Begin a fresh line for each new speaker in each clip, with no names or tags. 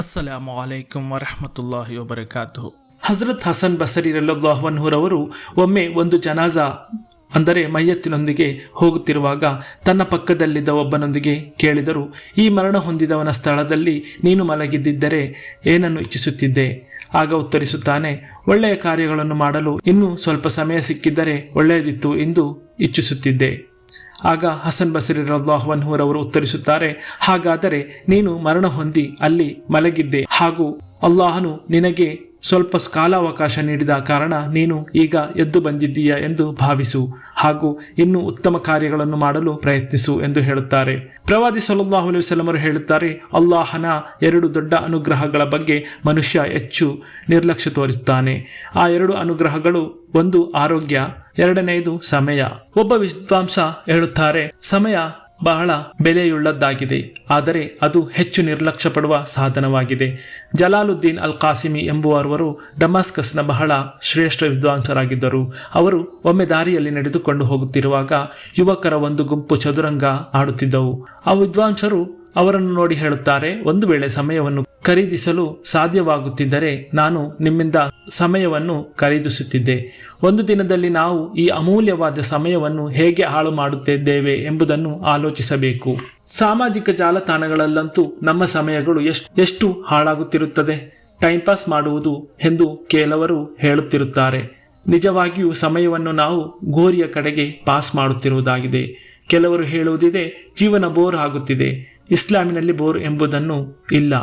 ಅಸ್ಸಲಾಮು ಅಲೈಕುಂ ವರಹಮತುಲ್ಲಾಹಿ ವಬರಕಾತು
ಹಜರತ್ ಹಸನ್ ಬಸರಿ ರವರು ಒಮ್ಮೆ ಒಂದು ಜನಾಜಾ, ಅಂದರೆ ಮಯ್ಯತ್ತಿನೊಂದಿಗೆ ಹೋಗುತ್ತಿರುವಾಗ ತನ್ನ ಪಕ್ಕದಲ್ಲಿದ್ದ ಒಬ್ಬನೊಂದಿಗೆ ಕೇಳಿದರು, ಈ ಮರಣ ಹೊಂದಿದವನ ಸ್ಥಳದಲ್ಲಿ ನೀನು ಮಲಗಿದ್ದಿದ್ದರೆ ಏನನ್ನು ಇಚ್ಛಿಸುತ್ತಿದ್ದೆ? ಆಗ ಉತ್ತರಿಸುತ್ತಾನೆ, ಒಳ್ಳೆಯ ಕಾರ್ಯಗಳನ್ನು ಮಾಡಲು ಇನ್ನೂ ಸ್ವಲ್ಪ ಸಮಯ ಸಿಕ್ಕಿದ್ದರೆ ಒಳ್ಳೆಯದಿತ್ತು ಎಂದು ಇಚ್ಛಿಸುತ್ತಿದ್ದೆ. ಆಗ ಹಸನ್ ಬಸರಿ ರಲ್ಲಾಹ್ವನ್ಹೂರವರು ಉತ್ತರಿಸುತ್ತಾರೆ ಹಾಗಾದರೆ ನೀನು ಮರಣ ಹೊಂದಿ ಅಲ್ಲಿ ಮಲಗಿದ್ದೆ ಹಾಗೂ ಅಲ್ಲಾಹನು ನಿನಗೆ ಸ್ವಲ್ಪ ಕಾಲಾವಕಾಶ ನೀಡಿದ ಕಾರಣ ನೀನು ಈಗ ಎದ್ದು ಬಂದಿದ್ದೀಯ ಎಂದು ಭಾವಿಸು ಹಾಗೂ ಇನ್ನೂ ಉತ್ತಮ ಕಾರ್ಯಗಳನ್ನು ಮಾಡಲು ಪ್ರಯತ್ನಿಸು ಎಂದು ಹೇಳುತ್ತಾರೆ. ಪ್ರವಾದಿ ಸಲ್ಲಲ್ಲಾಹು ಅಲೈಹಿ ಹೇಳುತ್ತಾರೆ, ಅಲ್ಲಾಹನ ಎರಡು ದೊಡ್ಡ ಅನುಗ್ರಹಗಳ ಬಗ್ಗೆ ಮನುಷ್ಯ ಹೆಚ್ಚು ನಿರ್ಲಕ್ಷ್ಯ ತೋರಿಸುತ್ತಾನೆ. ಆ ಎರಡು ಅನುಗ್ರಹಗಳು ಒಂದು ಆರೋಗ್ಯ, ಎರಡನೆಯದು ಸಮಯ. ಒಬ್ಬ ವಿದ್ವಾಂಸ ಹೇಳುತ್ತಾರೆ, ಸಮಯ ಬಹಳ ಬೆಲೆಯುಳ್ಳದ್ದಾಗಿದೆ. ಆದರೆ ಅದು ಹೆಚ್ಚು ನಿರ್ಲಕ್ಷ್ಯ ಪಡುವ ಸಾಧನವಾಗಿದೆ. ಜಲಾಲುದ್ದೀನ್ ಅಲ್ ಕಾಸಿಮಿ ಎಂಬುವವರು ಡಮಾಸ್ಕಸ್ನ ಬಹಳ ಶ್ರೇಷ್ಠ ವಿದ್ವಾಂಸರಾಗಿದ್ದರು. ಅವರು ಒಮ್ಮೆ ದಾರಿಯಲ್ಲಿ ನಡೆದುಕೊಂಡು ಹೋಗುತ್ತಿರುವಾಗ ಯುವಕರ ಒಂದು ಗುಂಪು ಚದುರಂಗ ಆಡುತ್ತಿದ್ದವು. ಆ ವಿದ್ವಾಂಸರು ಅವರನ್ನು ನೋಡಿ ಹೇಳುತ್ತಾರೆ, ಒಂದು ವೇಳೆ ಸಮಯವನ್ನು ಖರೀದಿಸಲು ಸಾಧ್ಯವಾಗುತ್ತಿದ್ದರೆ ನಾನು ನಿಮ್ಮಿಂದ ಸಮಯವನ್ನು ಖರೀದಿಸುತ್ತಿದ್ದೆ. ಒಂದು ದಿನದಲ್ಲಿ ನಾವು ಈ ಅಮೂಲ್ಯವಾದ ಸಮಯವನ್ನು ಹೇಗೆ ಹಾಳು ಮಾಡುತ್ತಿದ್ದೇವೆ ಎಂಬುದನ್ನು ಆಲೋಚಿಸಬೇಕು. ಸಾಮಾಜಿಕ ಜಾಲತಾಣಗಳಲ್ಲಂತೂ ನಮ್ಮ ಸಮಯಗಳು ಎಷ್ಟು ಎಷ್ಟು ಹಾಳಾಗುತ್ತಿರುತ್ತದೆ? ಟೈಮ್ ಪಾಸ್ ಮಾಡುವುದು ಎಂದು ಕೆಲವರು ಹೇಳುತ್ತಿರುತ್ತಾರೆ. ನಿಜವಾಗಿಯೂ ಸಮಯವನ್ನು ನಾವು ಗೋರಿಯ ಕಡೆಗೆ ಪಾಸ್ ಮಾಡುತ್ತಿರುವುದಾಗಿದೆ. ಕೆಲವರು ಹೇಳುವುದಿದೆ, ಜೀವನ ಬೋರ್ ಆಗುತ್ತಿದೆ. ಇಸ್ಲಾಮಿನಲ್ಲಿ ಬೋರ್ ಎಂಬುದನ್ನು ಇಲ್ಲ.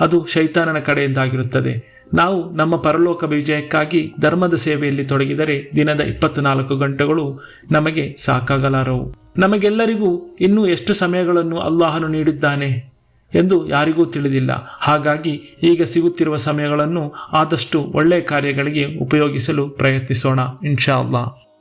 ಅದು ಶೈತಾನನ ಕಡೆಯಿಂದಾಗಿರುತ್ತದೆ. ನಾವು ನಮ್ಮ ಪರಲೋಕ ವಿಜಯಕ್ಕಾಗಿ ಧರ್ಮದ ಸೇವೆಯಲ್ಲಿ ತೊಡಗಿದರೆ ದಿನದ ಇಪ್ಪತ್ನಾಲ್ಕು ಗಂಟೆಗಳು ನಮಗೆ ಸಾಕಾಗಲಾರವು. ನಮಗೆಲ್ಲರಿಗೂ ಇನ್ನೂ ಎಷ್ಟು ಸಮಯಗಳನ್ನು ಅಲ್ಲಾಹನು ನೀಡಿದ್ದಾನೆ ಎಂದು ಯಾರಿಗೂ ತಿಳಿದಿಲ್ಲ. ಹಾಗಾಗಿ ಈಗ ಸಿಗುತ್ತಿರುವ ಸಮಯಗಳನ್ನು ಆದಷ್ಟು ಒಳ್ಳೆಯ ಕಾರ್ಯಗಳಿಗೆ ಉಪಯೋಗಿಸಲು ಪ್ರಯತ್ನಿಸೋಣ, ಇನ್ಶಾ ಅಲ್ಲಾಹ್.